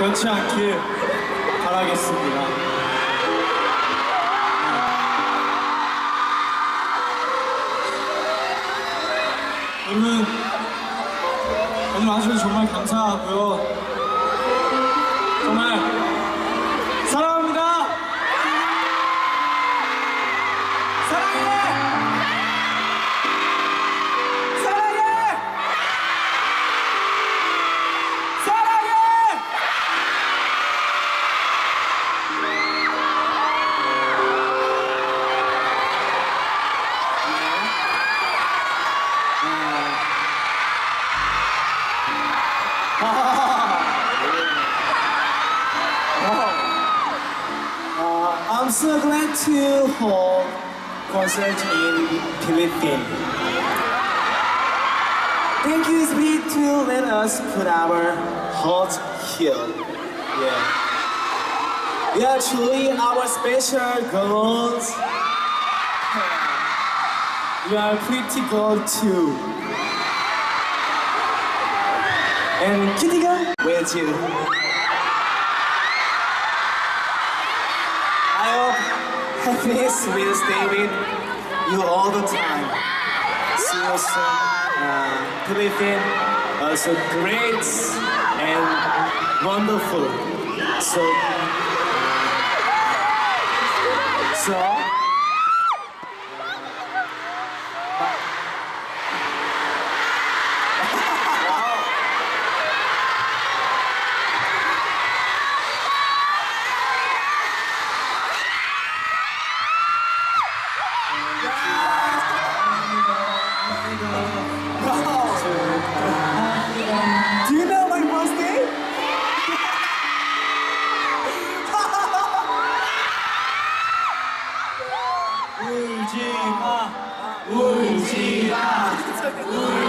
변치 않길 바라겠습니다. 여러분 오늘 와주셔서 정말 감사하고요. 정말 사랑합니다. 사랑해. Uh, I'm so glad to hold concert in Philippines. Thank you, Spirit, to let us put our hearts here. Yeah. We are truly our special girls. You are pretty girl too. And Kitty girl, where's you? I hope happiness will stay with you all the time. See you soon. Uh, Philippines are so great and wonderful. So, so. Do you know my birthday? 울지 마, 울지 마, 울지